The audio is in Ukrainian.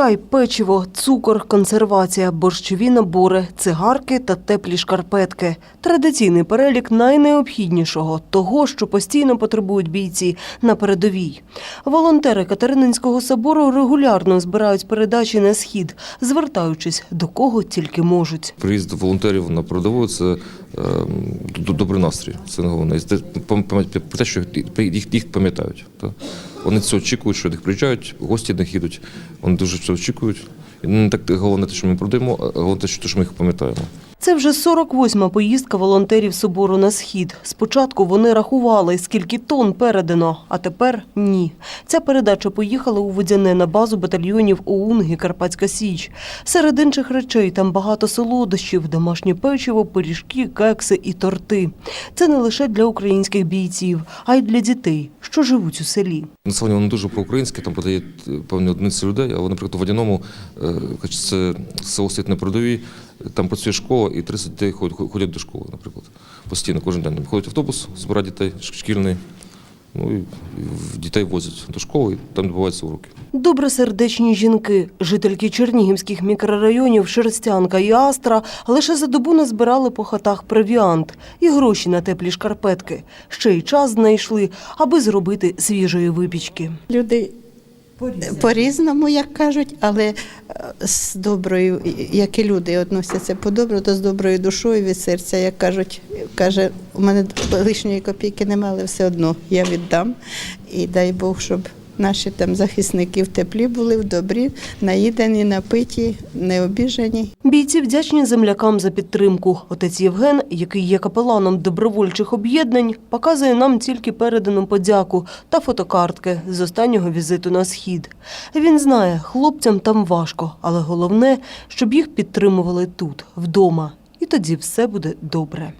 чай, печиво, цукор, консервація, борщові набори, цигарки та теплі шкарпетки. Традиційний перелік найнеобхіднішого того, що постійно потребують бійці на передовій. Волонтери Катерининського собору регулярно збирають передачі на схід, звертаючись до кого тільки можуть. Приїзд волонтерів на передову це ем, добрий настрій. Це не головне. І те- що їх пам'ятають. Та. Вони це очікують, що до них приїжджають, гості до них їдуть. Вони дуже це очікують. І не так головне те, що ми продаємо, а головне те, що ми їх пам'ятаємо. Це вже 48-ма поїздка волонтерів собору на схід. Спочатку вони рахували, скільки тонн передано, а тепер ні. Ця передача поїхала у Водяне на базу батальйонів ОУН і Карпатська Січ. Серед інших речей там багато солодощів, домашнє печиво, пиріжки, кекси і торти. Це не лише для українських бійців, а й для дітей, що живуть у селі. Населення воно дуже проукраїнське, там е, певні одиниці людей, але, наприклад, у водяному, е, хоч це село стоїть на передовій, там працює школа, і 30 дітей ходять, ходять до школи, наприклад. Постійно, кожен день. Ходить автобус, збирає дітей, шкільний. Ну і і дітей возять до школи, і там відбуваються уроки. Добросердечні жінки, жительки чернігівських мікрорайонів Шерстянка і Астра лише за добу назбирали по хатах провіант і гроші на теплі шкарпетки. Ще й час знайшли, аби зробити свіжої випічки. Люди по-різному, як кажуть, але е, з доброю, як і люди відносяться по-добру, то з доброю душою від серця, як кажуть, каже, у мене лишньої копійки немає, але все одно я віддам. І дай Бог, щоб наші там захисники в теплі були, в добрі, наїдені, напиті, не обіжені. Бійці вдячні землякам за підтримку. Отець Євген, який є капеланом добровольчих об'єднань, показує нам тільки передану подяку та фотокартки з останнього візиту на схід. Він знає, хлопцям там важко, але головне, щоб їх підтримували тут, вдома. І тоді все буде добре.